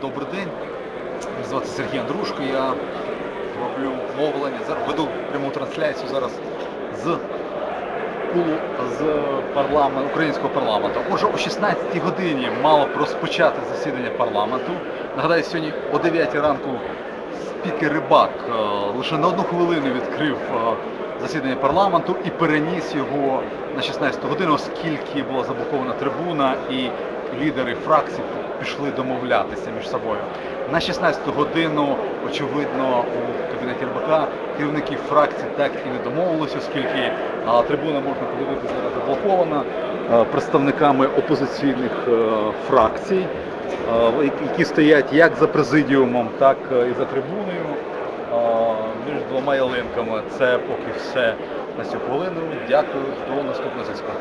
Добрий день. Звати Сергій Андрушко. Я роблю мовлення. Зараз веду пряму трансляцію зараз з з парламенту, українського парламенту. Отже, о 16 годині мало розпочати засідання парламенту. Нагадаю, сьогодні о 9 ранку спікер Рибак е, лише на одну хвилину відкрив е, засідання парламенту і переніс його на 16 годину, оскільки була заблокована трибуна і лідери фракцій пішли домовлятися між собою. На 16 годину, очевидно, у кабінеті Рибака керівники фракцій так і не домовилися, оскільки трибуна можна подивитися зараз заблокована представниками опозиційних е, фракцій, які стоять як за президіумом, так е, і за трибуною між двома ялинками. Це поки все на цю хвилину. Дякую, до наступного зв'язку.